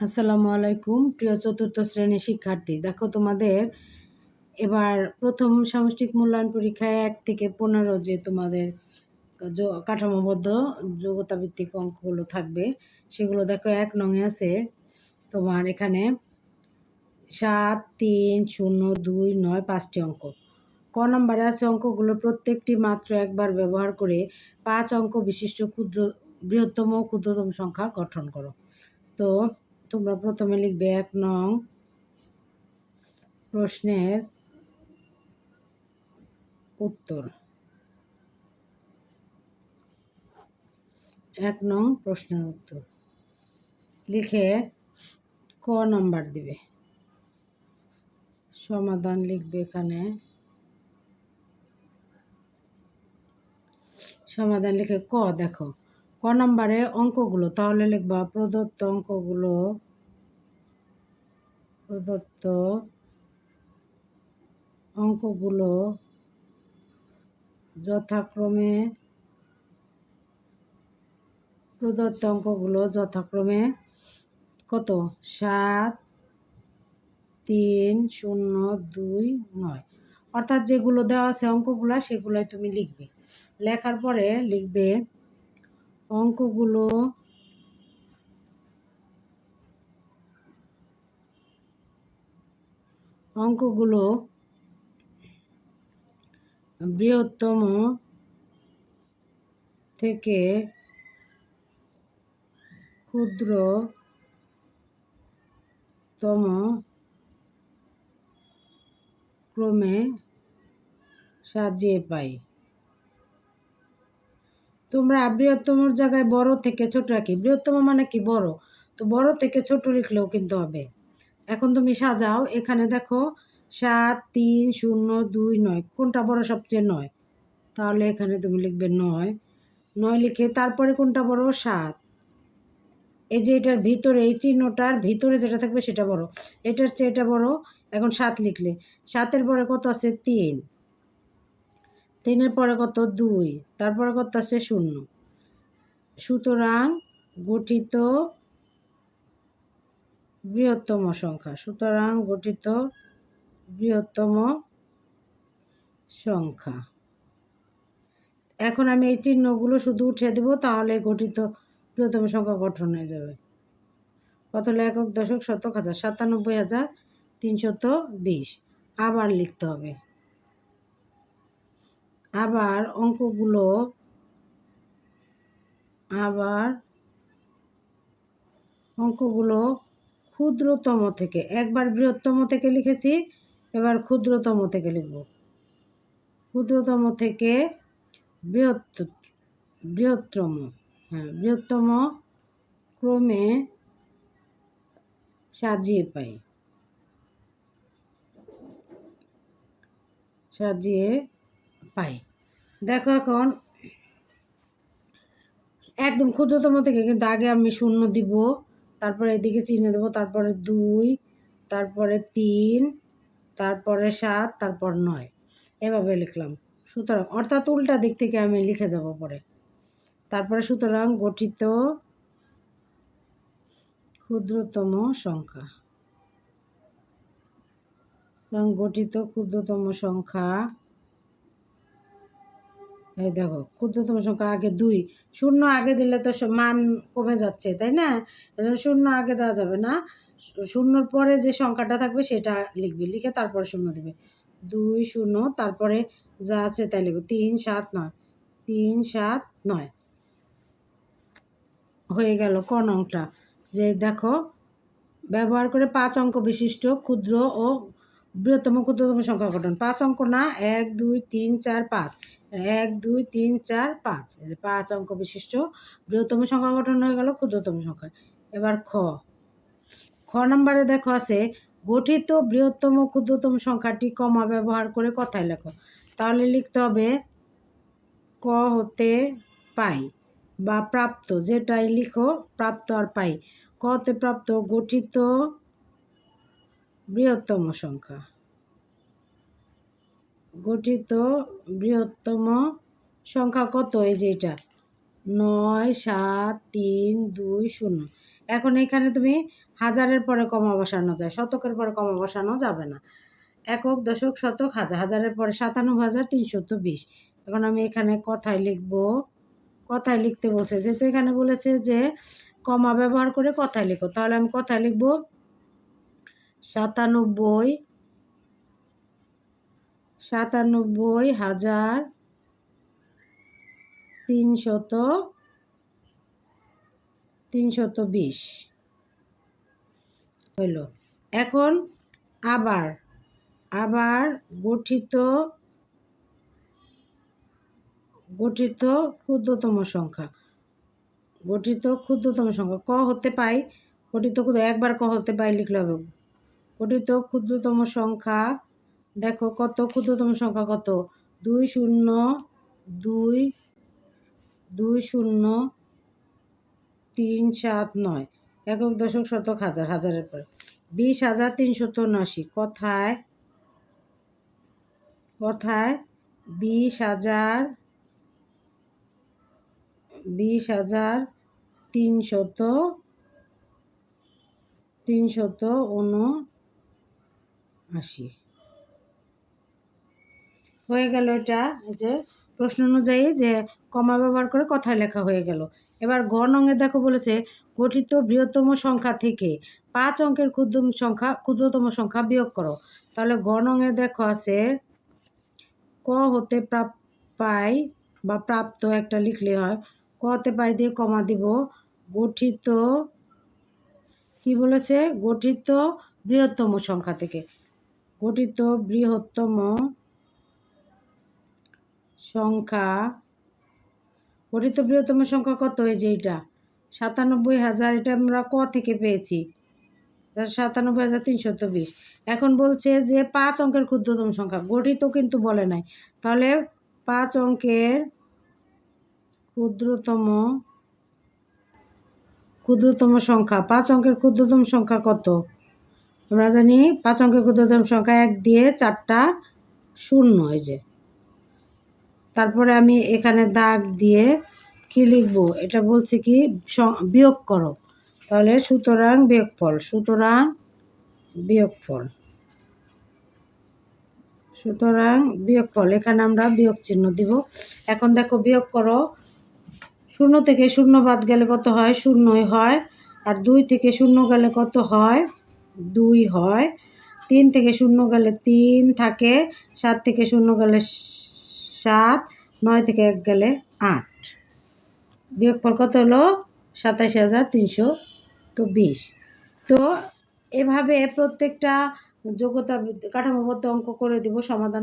আসসালামু আলাইকুম, প্রিয় চতুর্থ শ্রেণির শিক্ষার্থী। দেখো তোমাদের এবার প্রথম সামষ্টিক মূল্যায়ন পরীক্ষায় এক থেকে পনেরো যে তোমাদের কাঠামোবদ্ধ যোগ্যতা ভিত্তিক অঙ্কগুলো থাকবে, সেগুলো দেখো এক নঙে আছে। তোমার এখানে সাত, তিন, শূন্য, দুই, নয়, পাঁচটি অঙ্ক। ক নম্বরে আছে অঙ্কগুলো প্রত্যেকটি মাত্র একবার ব্যবহার করে পাঁচ অঙ্ক বিশিষ্ট ক্ষুদ্র, বৃহত্তম ক্ষুদ্রতম সংখ্যা গঠন করো। তো তোমরা প্রথমে লিখবে এক নং প্রশ্নের উত্তর। এক নং প্রশ্নের উত্তর। লিখে ক নাম্বার দিবে। সমাধান লিখবে এখানে। সমাধান লিখে ক দেখো। ক নম্বরে অঙ্কগুলো, তাহলে লিখবা প্রদত্ত অঙ্কগুলো প্রদত্ত অঙ্কগুলো যথাক্রমে প্রদত্ত অঙ্কগুলো যথাক্রমে কত? সাত, তিন, শূন্য, দুই, নয়। অর্থাৎ যেগুলো দেওয়া আছে অঙ্কগুলো সেগুলোই তুমি লিখবে। লেখার পরে লিখবে অঙ্কগুলো অঙ্কগুলো বৃহত্তম থেকে ক্ষুদ্রতম ক্রমে সাজিয়ে পাই। তোমরা বৃহত্তমর জায়গায় বড় থেকে ছোট রাখি। বৃহত্তম মানে কি? বড়। তো বড় থেকে ছোট লিখলেও কিন্তু হবে। এখন তুমি সাজাও। এখানে দেখো, সাত, তিন, শূন্য, দুই, নয়। কোনটা বড় সবচেয়ে নয়? তাহলে এখানে তুমি লিখবে নয়। নয় লিখে তারপরে কোনটা বড়? সাত। এই যে এটার ভিতরে, এই চিহ্নটার ভিতরে যেটা থাকবে সেটা বড়। এটার চেয়ে এটা বড়। এখন সাত লিখলে। সাতের পরে কত আছে? তিন। তিনের পরে কত? দুই। তারপরে কত আছে? শূন্য। সুতরাং গঠিত বৃহত্তম সংখ্যা। সুতরাং গঠিত বৃহত্তম সংখ্যা। এখন আমি এই চিহ্নগুলো শুধু উঠিয়ে দেব, তাহলে গঠিত বৃহত্তম সংখ্যা গঠন হয়ে যাবে। কত একক দশক শতক হাজার সাতানব্বই হাজার তিনশত বিশ। আবার লিখতে হবে। আবার অঙ্কগুলো আবার অঙ্কগুলো ক্ষুদ্রতম থেকে, একবার বৃহত্তম থেকে লিখেছি, এবার ক্ষুদ্রতম থেকে লিখব। ক্ষুদ্রতম থেকে বৃহত্ত, বৃহত্তম হ্যাঁ বৃহত্তম ক্রমে সাজিয়ে পাই। সাজিয়ে পাই। দেখো এখন, একদম ক্ষুদ্রতম থেকে, কিন্তু আগে আমি শূন্য দিব। তারপরে এদিকে চিহ্ন দেবো, তারপরে দুই, তারপরে তিন, তারপরে সাত, তারপর নয়। এভাবে লিখলাম। সুতরাং, অর্থাৎ উল্টা দিক থেকে আমি লিখে যাব পরে। তারপরে সুতরাং গঠিত ক্ষুদ্রতম সংখ্যা। গঠিত ক্ষুদ্রতম সংখ্যা এই দেখো ক্ষুদ্রতম সংখ্যা আগে দুই। শূন্য আগে দিলে তো মান কমে যাচ্ছে, তাই না? এজন্য শূন্য আগে দেওয়া যাবে না। শূন্যর পরে যে সংখ্যাটা থাকবে সেটা লিখবে, লিখে তারপরে শূন্য দেবে। দুই, শূন্য, তারপরে যা আছে তাই লিখবে। তিন, সাত, নয়। তিন, সাত, নয়। হয়ে গেল ক নংটা। যে দেখো, ব্যবহার করে পাঁচ অঙ্ক বিশিষ্ট, ক্ষুদ্র ও বৃহত্তম ক্ষুদ্রতম সংখ্যা গঠন। পাঁচ অঙ্ক না, এক, দুই, তিন, চার, পাঁচ। এক, দুই, তিন, চার, পাঁচ। পাঁচ অঙ্ক বিশিষ্ট, বৃহত্তম সংখ্যা গঠন হয়ে গেল ক্ষুদ্রতম সংখ্যা এবার খ। খ নম্বরে দেখো আছে, গঠিত বৃহত্তম ক্ষুদ্রতম সংখ্যাটি কমা ব্যবহার করে কথায় লেখো। তাহলে লিখতে হবে, ক হতে পাই বা প্রাপ্ত, যেটাই লিখো, প্রাপ্ত আর পাই। ক হতে প্রাপ্ত, গঠিত বৃহত্তম সংখ্যা। গঠিত বৃহত্তম সংখ্যা কত? এই যে এটা। নয়, সাত, তিন, দুই, শূন্য। এখন এখানে তুমি হাজারের পরে কমা বসানো যায়, শতকের পরে কমা বসানো যাবে না। একক, দশক, শতক, হাজার। হাজারের পরে সাতানব্বই হাজার তিনশত বিশ এখন আমি এখানে কথায় লিখব, কথায় লিখতে বলছে। যেহেতু এখানে বলেছে যে কমা ব্যবহার করে কথায় লিখো, তাহলে আমি কথায় লিখব সাতানব্বই সাতানব্বই হাজার তিনশত তিনশত বিশ। হইল। এখন আবার আবার গঠিত গঠিত ক্ষুদ্রতম সংখ্যা। গঠিত ক্ষুদ্রতম সংখ্যা ক হতে পাই? গঠিত ক্ষুদ্র, একবার ক হতে পাই লিখলে হবে। গঠিত ক্ষুদ্রতম সংখ্যা, দেখো কত, ক্ষুদ্রতম সংখ্যা কত? দুই শূন্য, দুই দুই শূন্য, তিন, সাত, নয়। একক দশক শতক হাজার, হাজারের পরে। বিশ হাজার তিনশত উনআশি। কথায় কথায় বিশ হাজার বিশ হাজার তিনশত তিনশত উনআশি হয়ে গেল এটা যে প্রশ্ন অনুযায়ী যে কমা ব্যবহার করে কথায় লেখা হয়ে গেল। এবার গ নঙে দেখো বলেছে, গঠিত বৃহত্তম সংখ্যা থেকে পাঁচ অঙ্কের ক্ষুদ্র সংখ্যা, ক্ষুদ্রতম সংখ্যা বিয়োগ করো। তাহলে নঙে দেখো আছে, ক হতে প্রাপ পাই বা প্রাপ্ত একটা লিখলে হয়, ক হতে পাই দিয়ে কমা দিব, গঠিত কি বলেছে, গঠিত বৃহত্তম সংখ্যা থেকে। গঠিত বৃহত্তম সংখ্যা, গঠিত বৃহত্তম সংখ্যা কত এই যে এটা সাতানব্বই হাজার, এটা আমরা ক থেকে পেয়েছি? সাতানব্বই হাজার তিনশত বিশ এখন বলছে যে পাঁচ অঙ্কের ক্ষুদ্রতম সংখ্যা, গঠিত কিন্তু বলে নাই। তাহলে পাঁচ অঙ্কের ক্ষুদ্রতম ক্ষুদ্রতম সংখ্যা, পাঁচ অঙ্কের ক্ষুদ্রতম সংখ্যা কত? আমরা জানি পাঁচ অঙ্কের ক্ষুদ্রতম সংখ্যা এক দিয়ে চারটা শূন্য এই যে। তারপরে আমি এখানে দাগ দিয়ে কি লিখব? এটা বলছে কি বিয়োগ করো। তাহলে সুতরাং বিয়োগফল সুতরাং বিয়োগফল। সুতরাং বিয়োগফল, এখানে আমরা বিয়োগ চিহ্ন দিব। এখন দেখো বিয়োগ করো। শূন্য থেকে শূন্য বাদ গেলে কত হয়? শূন্যই হয়। আর দুই থেকে শূন্য গেলে কত হয়? দুই হয়। তিন থেকে শূন্য গেলে তিন থাকে, সাত থেকে শূন্য গেলে সাত, নয় থেকে এক গেলে আট। বিয়োগফল কত হলো? সাতাশ হাজার তিনশো তো বিশ তো এভাবে প্রত্যেকটা যোগ্যতা কাঠামোবদ্ধ অঙ্ক করে দিব সমাধান